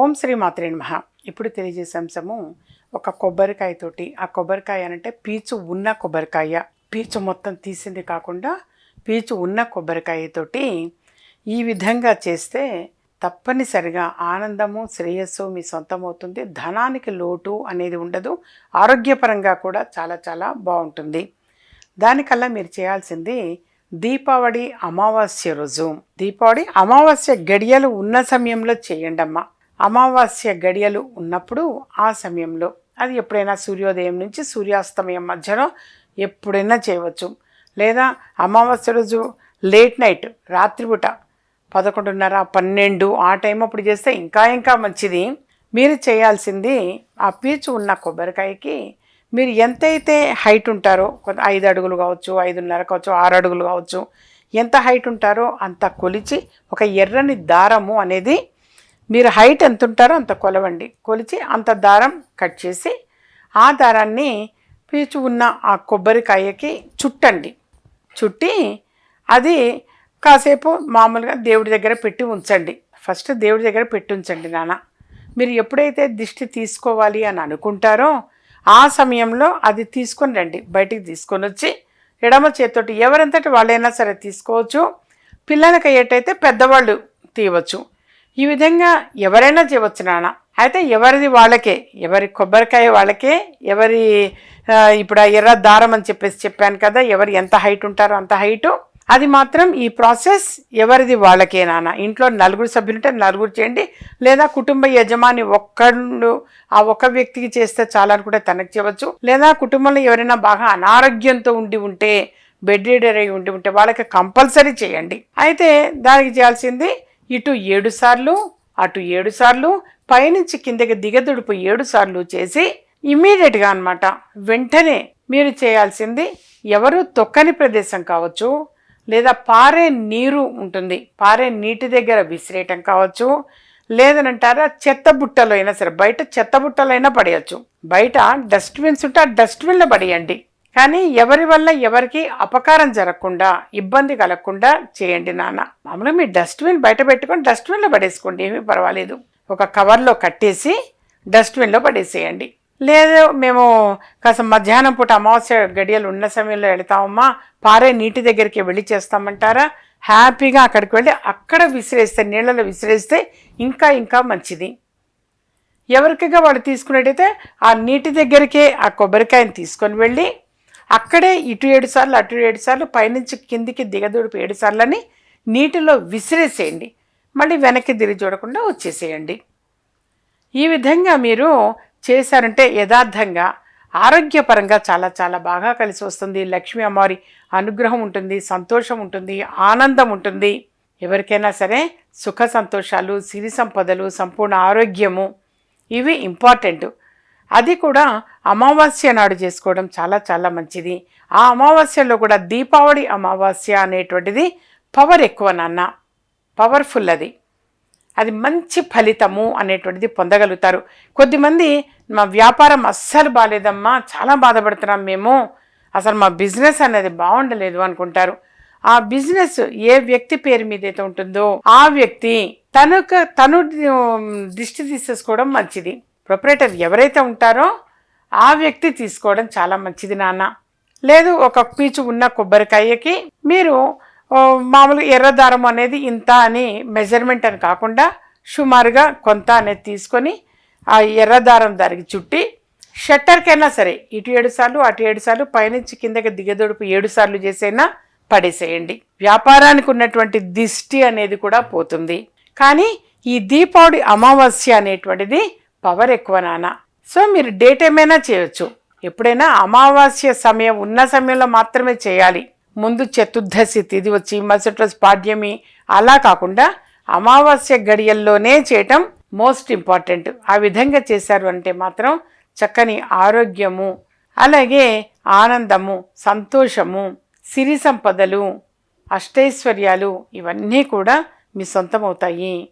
ఓం శ్రీ మాత్రే నమః. ఇప్పుడు తెలియజేసే అంశము ఒక కొబ్బరికాయతోటి ఆ కొబ్బరికాయ అంటే పీచు ఉన్న కొబ్బరికాయ. పీచు మొత్తం తీసింది కాకుండా పీచు ఉన్న కొబ్బరికాయతోటి ఈ విధంగా చేస్తే తప్పనిసరిగా ఆనందము శ్రేయస్సు మీ సొంతమవుతుంది. ధనానికి లోటు అనేది ఉండదు. ఆరోగ్యపరంగా కూడా చాలా చాలా బాగుంటుంది. దానికల్లా మీరు చేయాల్సింది దీపావళి అమావాస్య రోజు. దీపావళి అమావాస్య గడియలు ఉన్న సమయంలో చేయండి అమ్మా అమావాస్య గడియలు ఉన్నప్పుడు ఆ సమయంలో అది ఎప్పుడైనా సూర్యోదయం నుంచి సూర్యాస్తమయం మధ్యలో ఎప్పుడైనా చేయవచ్చు. లేదా అమావాస్య రోజు లేట్ నైట్ రాత్రిపూట పదకొండున్నర పన్నెండు ఆ టైం అప్పుడు చేస్తే ఇంకా ఇంకా మంచిది. మీరు చేయాల్సింది ఆ పీచు ఉన్న కొబ్బరికాయకి మీరు ఎంతైతే హైట్ ఉంటారో కొంత ఐదు అడుగులు కావచ్చు ఐదున్నర కావచ్చు ఆరు అడుగులు కావచ్చు ఎంత హైట్ ఉంటారో అంత కొలిచి ఒక ఎర్రని దారము అనేది మీరు హైట్ ఎంత ఉంటారో అంత కొలవండి. కొలిచి అంత దారం కట్ చేసి ఆ దారాన్ని పీచు ఉన్న ఆ కొబ్బరికాయకి చుట్టండి. చుట్టి అది కాసేపు మామూలుగా దేవుడి దగ్గర పెట్టి ఉంచండి. ఫస్ట్ దేవుడి దగ్గర పెట్టి ఉంచండి నాన్న. మీరు ఎప్పుడైతే దిష్టి తీసుకోవాలి అని అనుకుంటారో ఆ సమయంలో అది తీసుకొని రండి. బయటికి తీసుకొని వచ్చి ఎడమ చేతితోటి ఎవరంతటి వాళ్ళైనా సరే తీసుకోవచ్చు. పిల్లలకి అయ్యేటైతే పెద్దవాళ్ళు తీయవచ్చు. ఈ విధంగా ఎవరైనా చేయవచ్చు నాన్న. అయితే ఎవరిది వాళ్ళకే? ఎవరి కొబ్బరికాయ వాళ్ళకే? ఎవరి ఇప్పుడు ఆ ఎర్ర దారం అని చెప్పేసి చెప్పాను కదా ఎవరు ఎంత హైట్ ఉంటారో అంత హైటు. అది మాత్రం ఈ ప్రాసెస్ ఎవరిది వాళ్ళకే నాన్న. ఇంట్లో నలుగురు సభ్యులుంటే నలుగురు చేయండి. లేదా కుటుంబ యజమాని ఒక్కళ్ళు ఆ ఒక్క వ్యక్తికి చేస్తే చాలా అనుకుంటే తనకు చేయవచ్చు. లేదా కుటుంబంలో ఎవరైనా బాగా అనారోగ్యంతో ఉండి ఉంటే బెడ్ రీడర్ అయి ఉండి ఉంటే వాళ్ళకి కంపల్సరీ చేయండి. అయితే దానికి చేయాల్సింది ఇటు ఏడుసార్లు అటు ఏడు సార్లు పైనుంచి కిందకి దిగదుడుపు ఏడు సార్లు చేసి ఇమ్మీడియట్గా అనమాట వెంటనే మీరు చేయాల్సింది ఎవరు తొక్కని ప్రదేశం కావచ్చు లేదా పారే నీరు ఉంటుంది పారే నీటి దగ్గర విసిరేయటం కావచ్చు లేదనంటారా చెత్త బుట్టలో అయినా సరే బయట చెత్త బుట్టలైనా పడేయచ్చు. బయట డస్ట్బిన్స్ ఉంటే ఆ డస్ట్బిన్లో పడేయండి. కానీ ఎవరి వల్ల ఎవరికి అపకారం జరగకుండా ఇబ్బంది కలగకుండా చేయండి నాన్న. మామూలుగా మీ డస్ట్బిన్ బయట పెట్టుకొని డస్ట్బిన్లో పడేసుకోండి ఏమీ పర్వాలేదు. ఒక కవర్లో కట్టేసి డస్ట్బిన్లో పడేసేయండి. లేదు మేము కాస్త మధ్యాహ్నం పూట అమావాస్య గడియలు ఉన్న సమయంలో వెళతామమ్మా పారే నీటి దగ్గరికి వెళ్ళి చేస్తామంటారా? హ్యాపీగా అక్కడికి వెళ్ళి అక్కడ విసిరేస్తే నీళ్ళలో విసిరేస్తే ఇంకా ఇంకా మంచిది. ఎవరికిగా వాళ్ళు తీసుకునేటైతే ఆ నీటి దగ్గరికే ఆ కొబ్బరికాయని తీసుకొని వెళ్ళి అక్కడే ఇటు ఏడు సార్లు అటు ఏడు సార్లు పైనుంచి కిందికి దిగదుడుపు ఏడు సార్లని నీటిలో విసిరేసేయండి. మళ్ళీ వెనక్కి తిరిగి చూడకుండా వచ్చేసేయండి. ఈ విధంగా మీరు చేశారంటే యథార్థంగా ఆరోగ్యపరంగా చాలా చాలా బాగా కలిసి వస్తుంది. లక్ష్మీ అమ్మవారి అనుగ్రహం ఉంటుంది సంతోషం ఉంటుంది ఆనందం ఉంటుంది. ఎవరికైనా సరే సుఖ సంతోషాలు సిరి సంపదలు సంపూర్ణ ఆరోగ్యము ఇవి ఇంపార్టెంట్ అది కూడా అమావాస్య నాడు చేసుకోవడం చాలా చాలా మంచిది. ఆ అమావాస్యలో కూడా దీపావళి అమావాస్య అనేటువంటిది పవర్ ఎక్కువ నాన్న. పవర్ఫుల్ అది. అది మంచి ఫలితము అనేటువంటిది పొందగలుగుతారు. కొద్దిమంది మా వ్యాపారం అస్సలు బాగాలేదమ్మా చాలా బాధపడుతున్నాం మేము. అసలు మా బిజినెస్ అనేది బాగుండలేదు అనుకుంటారు. ఆ బిజినెస్ ఏ వ్యక్తి పేరు మీద అయితే ఉంటుందో ఆ వ్యక్తి తనకు తను దిష్టి తీసేసుకోవడం మంచిది. ప్రొపరేటర్ ఎవరైతే ఉంటారో ఆ వ్యక్తి తీసుకోవడం చాలా మంచిది నాన్న. లేదు ఒక పీచు ఉన్న కొబ్బరికాయకి మీరు మామూలు మామూలుగా ఎర్ర దారం అనేది ఇంత అని మెజర్మెంట్ అని కాకుండా సుమారుగా కొంత అనేది తీసుకొని ఆ ఎర్రదారం దానికి చుట్టి షట్టర్కైనా సరే ఇటు ఏడు సార్లు అటు ఏడు సార్లు పైనుంచి కిందకి దిగదొడుపు ఏడు సార్లు చేసైనా పడేసేయండి. వ్యాపారానికి ఉన్నటువంటి దిష్టి అనేది కూడా పోతుంది. కానీ ఈ దీపావళి అమావాస్య అనేటువంటిది పవర్ ఎక్కువ నాన్న. సో మీరు డే టైం అయినా చేయొచ్చు. ఎప్పుడైనా అమావాస్య సమయం ఉన్న సమయంలో మాత్రమే చేయాలి. ముందు చతుర్దశి తిథి వచ్చి మరుసటి రోజు పాడ్యమి. అలా కాకుండా అమావాస్య గడియల్లోనే చేయటం మోస్ట్ ఇంపార్టెంట్ ఆ విధంగా చేశారు అంటే మాత్రం చక్కని ఆరోగ్యము అలాగే ఆనందము సంతోషము సిరి సంపదలు అష్టైశ్వర్యాలు ఇవన్నీ కూడా మీ సొంతమవుతాయి.